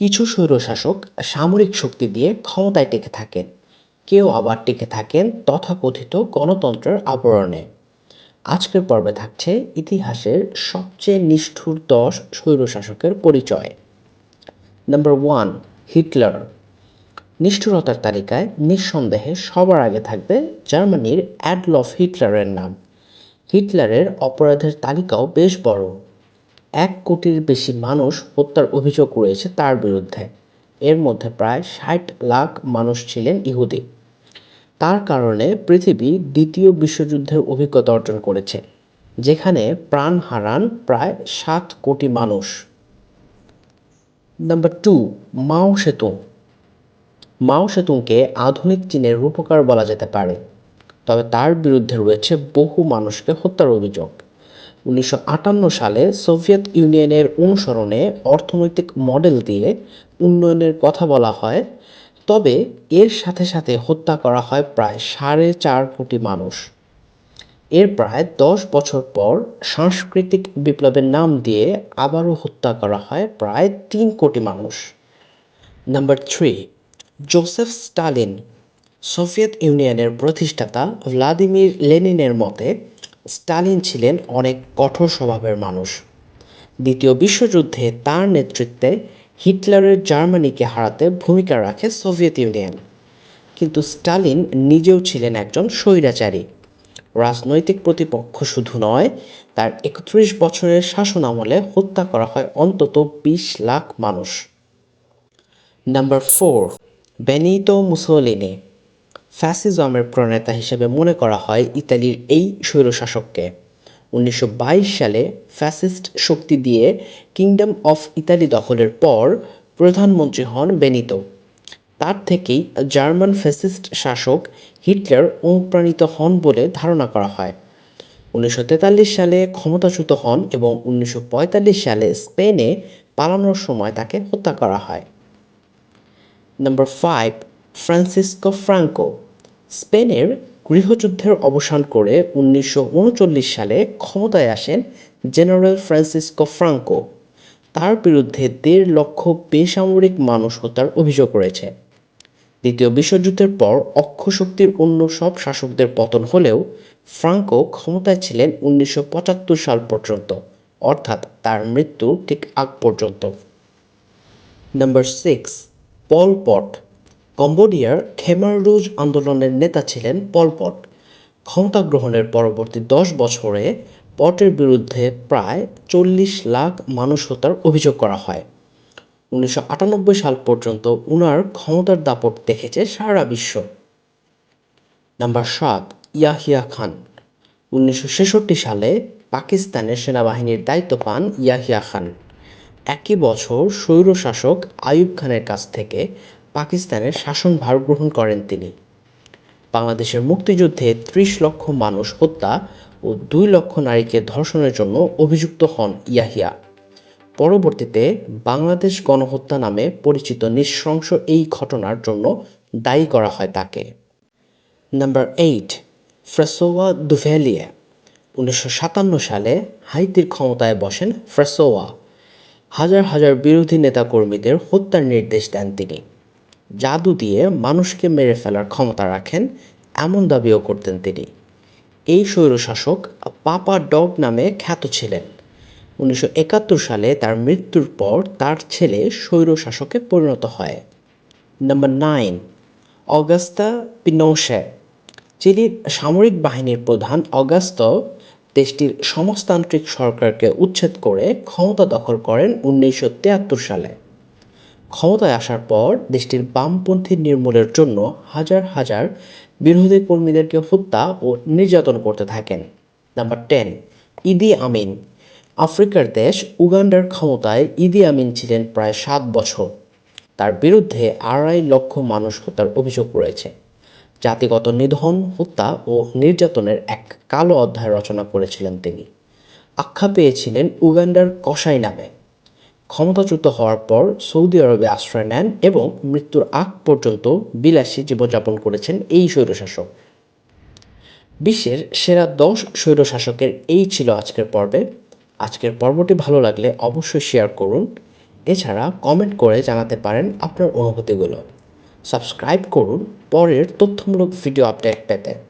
কিছু স্বৈরশাসক সামরিক শক্তি দিয়ে ক্ষমতায় টিকে থাকেন। কেউ আবার টিকে থাকেন তথাকথিত গণতন্ত্রের আবরণে। আজকের পর্বে থাকছে ইতিহাসের সবচেয়ে নিষ্ঠুর দশ স্বৈরশাসকের পরিচয়। নাম্বার ওয়ান হিটলার নিষ্ঠুরতার তালিকায় নিঃসন্দেহে সবার আগে থাকবে জার্মানির অ্যাডলফ হিটলারের নাম। হিটলারের অপরাধের তালিকাও বেশ বড়। এক কোটির বেশি মানুষ হত্যার অভিযোগ রয়েছে তার বিরুদ্ধে। এর মধ্যে প্রায় ষাট লাখ মানুষ ছিলেন ইহুদি। তার কারণে পৃথিবী দ্বিতীয় বিশ্বযুদ্ধের অভিজ্ঞতা অর্জন করেছে, যেখানে প্রাণ হারান প্রায় সাত কোটি মানুষ। Number two, Mao Zedong. Mao সেতুংকে আধুনিক চীনের রূপকার বলা যেতে পারে, তবে তার বিরুদ্ধে রয়েছে বহু মানুষকে হত্যার অভিযোগ। উনিশশো আটান্ন সালে সোভিয়েত ইউনিয়নের অনুসরণে অর্থনৈতিক মডেল দিয়ে উন্নয়নের কথা বলা হয়। তবে এর সাথে সাথে হত্যা করা হয় প্রায় সাড়ে চার কোটি মানুষ। এর প্রায় দশ বছর পর সাংস্কৃতিক বিপ্লবের নাম দিয়ে আবারও হত্যা করা হয় প্রায় তিন কোটি মানুষ। Number three, Joseph Stalin, Soviet ইউনিয়নের প্রতিষ্ঠাতা ভ্লাদিমির লেনিনের মতে স্টালিন ছিলেন অনেক কঠোর স্বভাবের মানুষ। দ্বিতীয় বিশ্বযুদ্ধে তার নেতৃত্বে হিটলারের জার্মানিকে হারাতে ভূমিকা রাখে সোভিয়েত ইউনিয়ন। কিন্তু স্টালিন নিজেও ছিলেন একজন স্বৈরাচারী। রাজনৈতিক প্রতিপক্ষ শুধু নয়, তার একত্রিশ বছরের শাসন আমলে হত্যা করা হয় অন্তত বিশ লাখ মানুষ। Number four, Benito Mussolini. ফ্যাসিজমের প্রণেতা হিসেবে মনে করা হয় ইতালির এই স্বৈরশাসককে। উনিশশো বাইশ সালে ফ্যাসিস্ট শক্তি দিয়ে কিংডম অফ ইতালি দখলের পর প্রধানমন্ত্রী হন বেনিতো। তার থেকেই জার্মান ফ্যাসিস্ট শাসক হিটলার অনুপ্রাণিত হন বলে ধারণা করা হয়। উনিশশো তেতাল্লিশ সালে ক্ষমতাচ্যুত হন এবং উনিশশো পঁয়তাল্লিশ সালে স্পেনে পালানোর সময় তাকে হত্যা করা হয়। Number five, Francisco Franco. স্পেনের গৃহযুদ্ধের অবসান করে উনিশশো উনচল্লিশ সালে ক্ষমতায় আসেন জেনারেল ফ্রান্সিসকো ফ্রাঙ্কো। তার বিরুদ্ধে দেড় লক্ষ বেসামরিক মানুষ হত্যার অভিযোগ রয়েছে। দ্বিতীয় বিশ্বযুদ্ধের পর অক্ষশক্তির অন্য সব শাসকদের পতন হলেও ফ্রাঙ্কো ক্ষমতায় ছিলেন উনিশশো পঁচাত্তর সাল পর্যন্ত, অর্থাৎ তার মৃত্যু ঠিক আগ পর্যন্ত। Number six, Pol Pot. কম্বোডিয়ার খেমার রুজ আন্দোলনের নেতা ছিলেন পলপট ক্ষমতা গ্রহণের পরবর্তী দশ বছরে পটের বিরুদ্ধে প্রায় চল্লিশ লাখ মানুষ হত্যার অভিযোগ করা হয়। উনিশশো আটানব্বই সাল পর্যন্ত উনার ক্ষমতার দাপট দেখেছে সারা বিশ্ব। নাম্বার সাত, ইয়াহিয়া খান। উনিশশো ছেষট্টি সালে পাকিস্তানের সেনাবাহিনীর দায়িত্ব পান ইয়াহিয়া খান। একই বছর স্বৈরশাসক আইয়ুব খানের কাছ থেকে পাকিস্তানের শাসনভার গ্রহণ করেন তিনি। বাংলাদেশের মুক্তিযুদ্ধে ত্রিশ লক্ষ মানুষ হত্যা ও দুই লক্ষ নারীকে ধর্ষণের জন্য অভিযুক্ত হন ইয়াহিয়া। পরবর্তীতে বাংলাদেশ গণহত্যা নামে পরিচিত নৃশংস এই ঘটনার জন্য দায়ী করা হয় তাকে। Number eight, Francois Duvalier. উনিশশো সাতান্ন সালে হাইতির ক্ষমতায় বসেন ফ্রেসোয়া। হাজার হাজার বিরোধী নেতাকর্মীদের হত্যার নির্দেশ দেন তিনি। জাদু দিয়ে মানুষকে মেরে ফেলার ক্ষমতা রাখেন এমন দাবিও করতেন তিনি। এই স্বৈরশাসক পাপা ডগ নামে খ্যাত ছিলেন। উনিশশো একাত্তর সালে তার মৃত্যুর পর তার ছেলে স্বৈরশাসকে পরিণত হয়। নাম্বার নাইন, অগাস্তা পিনোশে চিলির সামরিক বাহিনীর প্রধান, অগাস্ত দেশটির সমাজতান্ত্রিক সরকারকে উচ্ছেদ করে ক্ষমতা দখল করেন উনিশশো তিয়াত্তর সালে। ক্ষমতায় আসার পর দেশটির বামপন্থী নির্মূলের জন্য হাজার হাজার বিরোধী কর্মীদেরকে হত্যা ও নির্যাতন করতে থাকেন। Number ten, Idi Amin. আফ্রিকার দেশ উগান্ডার ক্ষমতায় ইদি আমিন ছিলেন প্রায় সাত বছর। তার বিরুদ্ধে আড়াই লক্ষ মানুষ হত্যার অভিযোগ রয়েছে। জাতিগত নিধন, হত্যা ও নির্যাতনের এক কালো অধ্যায় রচনা করেছিলেন তিনি। আখ্যা পেয়েছিলেন উগান্ডার কসাই নামে। ক্ষমতাচ্যুত হওয়ার পর সৌদি আরবে আশ্রয় নেন এবং মৃত্যুর আগ পর্যন্ত বিলাসী জীবনযাপন করেছেন এই স্বৈরশাসক। বিশ্বের সেরা দশ স্বৈরশাসকের এই ছিল আজকের পর্বে। আজকের পর্বটি ভালো লাগলে অবশ্যই শেয়ার করুন। এছাড়া কমেন্ট করে জানাতে পারেন আপনার অনুভূতিগুলো। সাবস্ক্রাইব করুন পরের তথ্যমূলক ভিডিও আপডেট পেতে।